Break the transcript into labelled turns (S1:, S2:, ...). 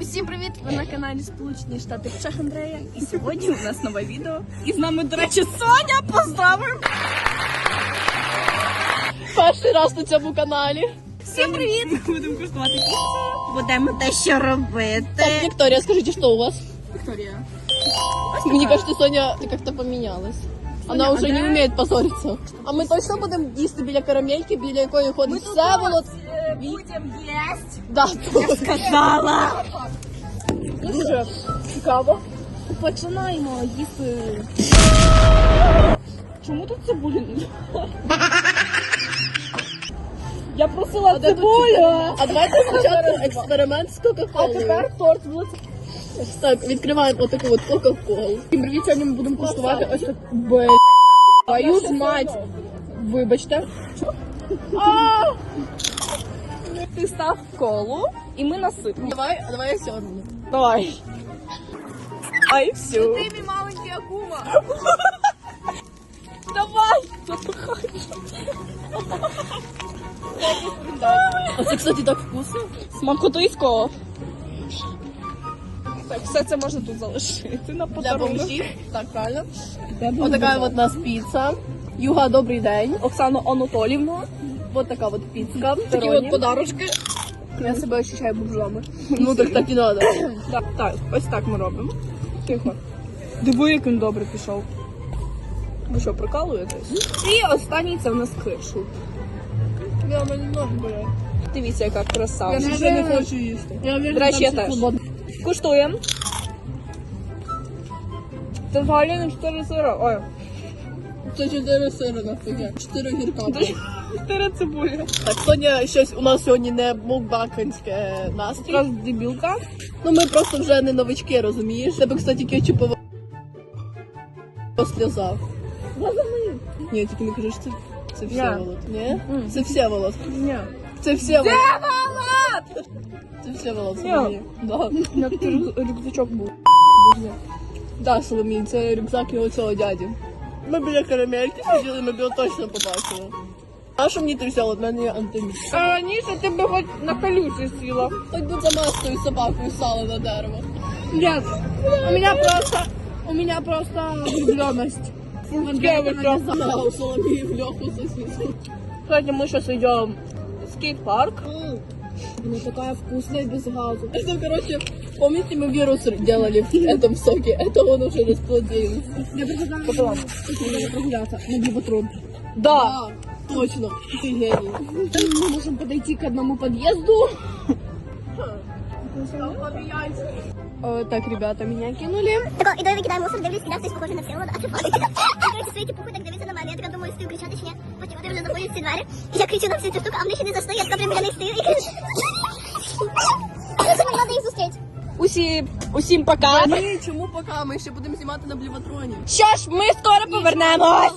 S1: Усім привіт! Ви на каналі Сполучені Штати Чех Андрея. І сьогодні у нас нове відео. І з нами, до речі, Соня. Поздравимо!
S2: Перший раз на цьому каналі.
S1: Всім привіт! Ми будемо куштувати піцу. Будемо дещо робити.
S2: Так, Виктория, скажите, что у вас?
S1: Вікторія.
S2: Мне кажется, Соня как-то поменялась. Она уже не
S1: а
S2: вміє позориться. А ми точно будемо їсти біля карамельки, біля якої ходить Всеволод.
S1: Будемо їсти.
S2: Да,
S1: Сказала!
S2: дуже цікаво.
S1: Починаємо їсти. Чому тут цибулі? Я просила цибулю.
S2: А давайте спочатку експеримент з Кока-Колою.
S1: тепер торт буде.
S2: Так, відкриваємо отаку от Кока-Колу.
S1: Всім привіт, сьогодні ми будемо куштувати ось так. Бе. Твою ж мать. Вибачте. А! Ти став колу і ми насипемо.
S2: Давай, а давай я сьорбну.
S1: Давай. Ай, все.
S2: Ти мій маленький акума.
S1: Давай.
S2: Оце, кстати, так вкусно.
S1: Смакотисько. Так, все це можна тут залишити на
S2: Для бомжів. Так, правильно. Отака от у нас піца. Юга, добрий день.
S1: було. Оксану Анатолівну.
S2: Вот така от піцка. Такі от подарочки.
S1: Я себе ощущаю бомжами.
S2: Ну так так і надо.
S1: Так, так, ось так ми робимо. Тихо. Диви, як він добре пішов. Ви що, прикалуєтесь? І останній це в нас кишу.
S2: Я мене ноги болять.
S1: Дивіться, яка краса.
S2: Я вже не хочу їсти. Я
S1: До речі, я теж. Куштуємо. Це взагалі не 4 сира. Ой,
S2: Це чотири сири навпаки. Чотири гірка.
S1: 4 цибулі.
S2: Так, Соня щось у нас сьогодні не мукбакинське настрій.
S1: Якраз дебілка.
S2: Ну ми просто вже не новички, розумієш? Тебе, кстати, кетчупова сльоза. Ні, тільки не кажи, що це, це Всеволод. Ні?
S1: Мгм.
S2: Це Всеволод.
S1: Ні.
S2: Це Всеволод.
S1: Всеволод!
S2: Це Всеволод,
S1: Ні.
S2: Соломія. Да.
S1: Як ти рю- рюкзачок був.
S2: Да, Соломій, це рюкзак його цього дяді. Ми біля карамельки сиділи, ми б його точно побачили. А що мені ти взяла? От мене є антиміс.
S1: А, Ніша, ти би хоч на колючі сіла.
S2: Хоч би за маскою собакою сало на дерево.
S1: Нет. У меня просто... У меня просто влюбленность.
S2: Девочка. Да, у Соломії в льоху сосиску.
S1: Кстати, мы сейчас идем в скейт-парк.
S2: Она такая вкусная без газу. Это, короче, помните, мы вирус делали в этом соке? Это он уже расплодился.
S1: Я предлагаю потом прогуляться на Глиботрон.
S2: Да, точно. Ты гений.
S1: Мы можем подойти к одному подъезду.
S2: Э, Так, ребята, меня кинули.
S3: Тако, іду я викидаю мусор, дивлюсь, кидав хтось похожий на Всеволода, а факт. Коротше, свої типу так дивиться на мене, я така стою кричати чи ні. Потім вони вже заходять в двері, і я кричу на всю цю штуку, а вони ще не зайшли, я така прям біля них стою і кричу. Треба їх зустріти.
S1: Усі, усім пока.
S2: Ні, чому пока? Ми ще будемо знімати на бліватроні.
S1: Що ж, ми скоро повернемось.